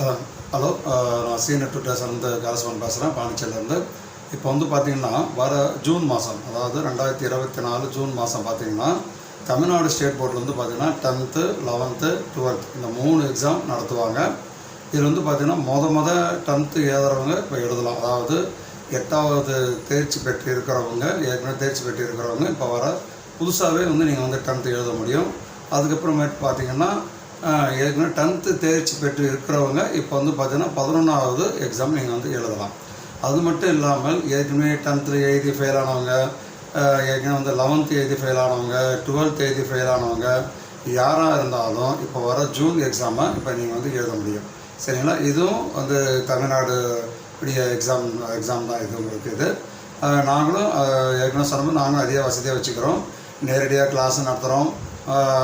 Hello நான் senior டுட்டர்ஸ்லேருந்து காலசுவன் பேசுகிறேன் பாண்டிச்சேரியிலேருந்து இப்போ வந்து பார்த்தீங்கன்னா வர ஜூன் மாதம் அதாவது ரெண்டாயிரத்தி இருபத்தி நாலு ஜூன் மாதம் பார்த்தீங்கன்னா தமிழ்நாடு ஸ்டேட் போர்ட்லேருந்து வந்து பார்த்தீங்கன்னா டென்த்து லெவன்த்து டுவெல்த் இந்த மூணு எக்ஸாம் நடத்துவாங்க. இதில் வந்து பார்த்தீங்கன்னா மொத மொத டென்த்து எழுதுறவங்க இப்போ எழுதலாம். அதாவது எட்டாவது தேர்ச்சி பெற்று இருக்கிறவங்க ஏற்கனவே தேர்ச்சி பெற்று இருக்கிறவங்க இப்போ வர புதுசாகவே வந்து நீங்கள் வந்து டென்த்து எழுத முடியும். அதுக்கப்புறமேட்டு பார்த்தீங்கன்னா ஏற்கனவே டென்த்து தேர்ச்சி பெற்று இருக்கிறவங்க இப்போ வந்து பார்த்தீங்கன்னா பதினொன்றாவது எக்ஸாம் நீங்கள் வந்து எழுதலாம். அது மட்டும் இல்லாமல் ஏற்கனவே டென்த்தில் எழுதி ஃபெயில் ஆனவங்க ஏற்கனவே வந்து லெவன்த்து எழுதி ஃபெயில் ஆனவங்க டுவெல்த் எழுதி ஃபெயில் ஆனவங்க யாராக இருந்தாலும் இப்போ வர ஜூன் எக்ஸாமை இப்போ நீங்கள் வந்து எழுத முடியும். சரிங்களா? இதுவும் வந்து தமிழ்நாடு உடைய எக்ஸாம் எக்ஸாம் தான் இது உங்களுக்கு இது. நாங்களும் ஏற்கனவே சொன்னோம் நாங்களும் அதிக வசதியாக வச்சுக்கிறோம். நேரடியாக கிளாஸ் நடத்துகிறோம்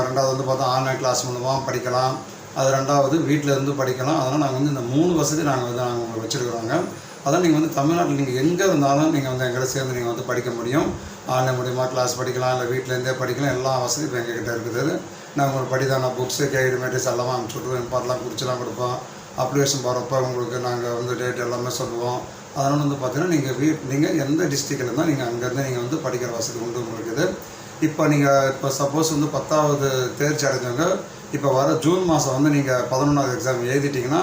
ரெண்டாவது வந்து பார்த்தா ஆன்லைன் கிளாஸ் மூலமாக படிக்கலாம். அது ரெண்டாவது வீட்டில் இருந்து படிக்கலாம். அதனால் நாங்கள் வந்து இந்த மூணு வசதி நாங்கள் வந்து நாங்கள் உங்களுக்கு வச்சுருக்குறோங்க. அதான் நீங்கள் வந்து தமிழ்நாட்டில் நீங்கள் எங்கே இருந்தாலும் நீங்கள் வந்து எங்களை சேர்ந்து நீங்கள் வந்து படிக்க முடியும். ஆன்லைன் மூலியமாக கிளாஸ் படிக்கலாம். இல்லை வீட்டிலேருந்தே படிக்கலாம். எல்லா வசதியும் இப்போ எங்ககிட்ட இருக்குது. நாங்கள் உங்களுக்கு படிதான புக்ஸு கைடு மெட்டீரியல்ஸ் எல்லாம் அனுப்பிச்சி விட்ருவோம் பார்ட்லாம் குறிச்செல்லாம் கொடுப்போம். அப்ளிகேஷன் போகிறப்ப உங்களுக்கு நாங்கள் வந்து டேட் எல்லாமே சொல்லுவோம். அதனால் வந்து பார்த்தீங்கன்னா நீங்கள் வீட் நீங்கள் எந்த டிஸ்ட்ரிக்டில் இருந்தால் நீங்கள் அங்கேருந்து நீங்கள் வந்து படிக்கிற வசதி உண்டு உங்களுக்கு இது. இப்போ நீங்கள் இப்போ சப்போஸ் வந்து பத்தாவது தேர்ச்சி அடைஞ்சவங்க இப்போ வர ஜூன் மாதம் வந்து நீங்கள் பதினொன்றாவது எக்ஸாம் எழுதிட்டிங்கன்னா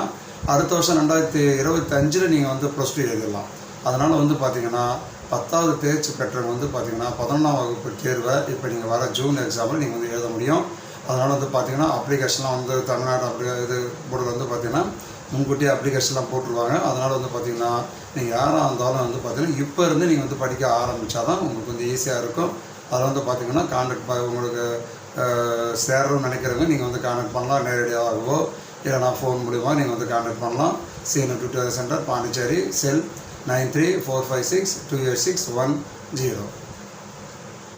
அடுத்த வருஷம் ரெண்டாயிரத்தி இருபத்தஞ்சில் நீங்கள் வந்து ப்ளஸ் டூ எழுதிடலாம். அதனால் வந்து பார்த்தீங்கன்னா பத்தாவது தேர்ச்சி பெற்றவங்க வந்து பார்த்தீங்கன்னா பதினொன்றாம் வகுப்பு தேர்வை இப்போ நீங்கள் வர ஜூன் எக்ஸாமில் நீங்கள் வந்து எழுத முடியும். அதனால் வந்து பார்த்தீங்கன்னா அப்ளிகேஷன்லாம் வந்து தமிழ்நாடு அப்படி இது போர்டில் வந்து பார்த்தீங்கன்னா முன்கூட்டியே அப்ளிகேஷன்லாம் போட்டுருவாங்க. அதனால் வந்து பார்த்தீங்கன்னா நீங்கள் யாராக இருந்தாலும் வந்து பார்த்தீங்கன்னா இப்போ இருந்து நீங்கள் வந்து படிக்க ஆரம்பித்தா தான் உங்களுக்கு கொஞ்சம் ஈஸியாக இருக்கும். அதில் வந்து பார்த்தீங்கன்னா கான்டாக்ட் ப உங்களுக்கு சேரணும்னு நினைக்கிறவங்க நீங்கள் வந்து கான்டாக்ட் பண்ணலாம். நேரடியாகவோ இல்லைனா ஃபோன் மூலிமா நீங்கள் வந்து கான்டாக்ட் பண்ணலாம். Seenu tutor centre Pondicherry cell nine three four five six two eight six one zero